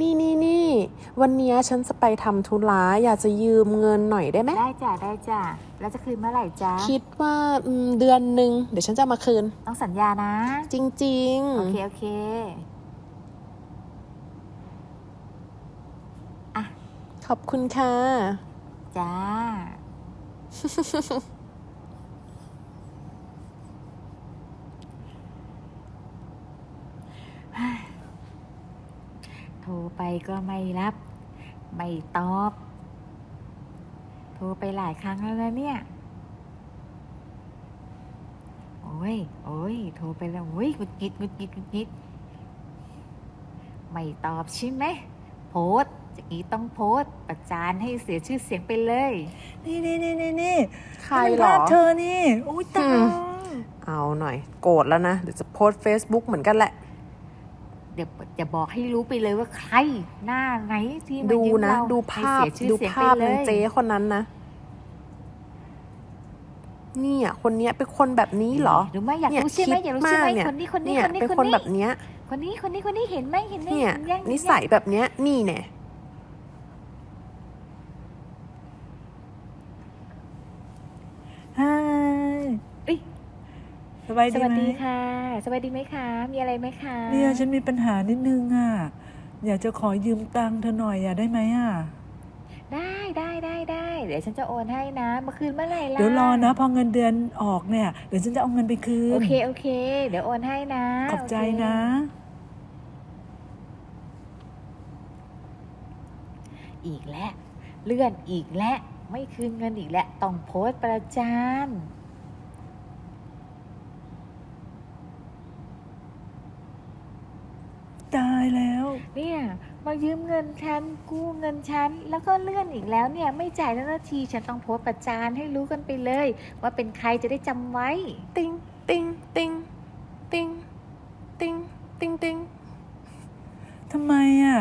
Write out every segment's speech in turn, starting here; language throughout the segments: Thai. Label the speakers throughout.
Speaker 1: นี่นี่นี่วันเนี้ยฉันจะไปทำธุระอยากจะยืมเงินหน่อยได้ไหม
Speaker 2: ได้จ้ะได้จ้ะแล้วจะคืนเมื่อไหร่จ๊ะ
Speaker 1: คิดว่าอืมเดือนหนึ่งเดี๋ยวฉันจะมาคืน
Speaker 2: ต้องสัญญานะ
Speaker 1: จริง
Speaker 2: โอเคโอเค
Speaker 1: ๆขอบคุณค่ะ
Speaker 2: จ้า โทรไปก็ไม่รับ ไม่ตอบ โทรไปหลายครั้งแล้วนะเนี่ย โอ้ย โอ้ย โทรไปแล้ว โอ้ยกุดกิดกุดกิดกุดกิด ไม่ตอบใช่ไหม โพสต์จากนี้ต้องโพสต์ประจานให้เสียชื่อเสียงไปเลย
Speaker 3: นี่นี่นี่นี่นี่
Speaker 1: ใคร
Speaker 3: นี่มัน
Speaker 1: เหรอ
Speaker 3: ภาพเธอนี่ อุ้ยตาย
Speaker 1: อืมเอาหน่อย โกรธแล้วนะ เดี๋ยวจะโพสต์ Facebook เหมือนกันแหละ
Speaker 2: เดี๋ยวจะบอกให้รู้ไปเลยว่าใครหน้าไหนที่มา
Speaker 1: ดู
Speaker 2: ยืม
Speaker 1: นะ
Speaker 2: เรา
Speaker 1: ดู
Speaker 2: ให้
Speaker 1: ภาพ
Speaker 2: เสียชื่อ
Speaker 1: ดู
Speaker 2: เสียง
Speaker 1: ภาพ
Speaker 2: ไปเล
Speaker 1: นาง
Speaker 2: ย
Speaker 1: เจ๊คนนั้นนะเนี่ยคนเนี้ยเป็นคนแบบนี้เหรอ
Speaker 2: หรือไม่อยาก
Speaker 1: เนี่ย
Speaker 2: รู้ใช่ไหม
Speaker 1: คิด
Speaker 2: อยากรู้ใช่ไหม
Speaker 1: มากเนี่ย
Speaker 2: คนนี้คนนี้
Speaker 1: เนี่ย
Speaker 2: คนนี้
Speaker 1: เป็น
Speaker 2: ค
Speaker 1: คนน
Speaker 2: นี้
Speaker 1: แบบเนี้ย
Speaker 2: คนนี้คนนี้คนนี้เห็นไหมเห็นไหม
Speaker 1: เนี่ย
Speaker 2: ห็ยัง
Speaker 1: นิสัยแบบเนี้ยนี่แน่
Speaker 3: ฮาย
Speaker 2: เอ้ย
Speaker 3: สบาย
Speaker 2: ส
Speaker 3: ดี
Speaker 2: วัส
Speaker 3: ไหม
Speaker 2: ดีค่ะ สวัสดีไหมคะ มีอะไรไหมคะ
Speaker 3: เนี่ยฉันมีปัญหานิดนึงอะ อยากจะขอยืมตังค์เธอหน่อยอะได้ไหมอะ
Speaker 2: ได้ได้ได้ได้เดี๋ยวฉันจะโอนให้นะเมื่อคืนเมื่อไหร่ล่ะ
Speaker 3: เดี๋ยวรอนะ พอเงินเดือนออกเนี่ย เดี๋ยวฉันจะเอาเงินไปคืน
Speaker 2: โอเคโอเค เดี๋ยวโอนให้นะ
Speaker 3: ขอบใจ
Speaker 2: โเค
Speaker 3: นะ
Speaker 2: อีกแล้ว เลื่อนอีกแล้ว ไม่คืนเงินอีกแล้ว ต้องโพสต์ประจาน
Speaker 3: ตาย แล้ว
Speaker 2: เนี่ยมายืมเงินฉันกู้เงินฉันแล้วก็เลื่อนอีกแล้วเนี่ยไม่จ่ายแล้วนาทีฉันต้องโพสต์ประจานให้รู้กันไปเลย ว่าเป็นใครจะได้จำไว้
Speaker 1: ติงติงติงติงติงติงติง
Speaker 3: ทำไมอะ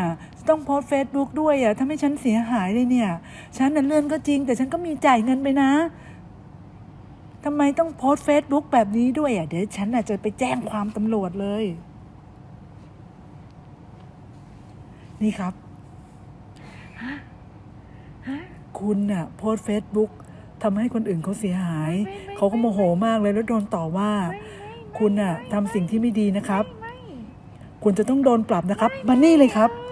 Speaker 3: ต้องโพสเฟซบุ๊กด้วยอะทำให้ฉันเสียหายเลยเนี่ย ฉันน่ะเลื่อนก็จริง แต่ฉันก็มีจ่ายเงินไปนะทำไมต้องโพสเฟซบุ๊กแบบนี้ด้วยอะเดี๋ยวฉันน่ะจะไปแจ้งความตำรวจเลย นี่ครับ
Speaker 2: ฮะ
Speaker 3: คุณน่ะ โพสเฟซบุ๊กทำให้คนอื่นเขาเสียหาย
Speaker 2: ไม่ไม่
Speaker 3: เขาก็โมโหมากเลยแล้วโดนต่อว่า คุณน่ะทำสิ่งที่ไม่ดีนะครับ
Speaker 2: ไม่
Speaker 3: คุณจะต้องโดนปรับนะครับมานี่เลยครับ
Speaker 2: ไม่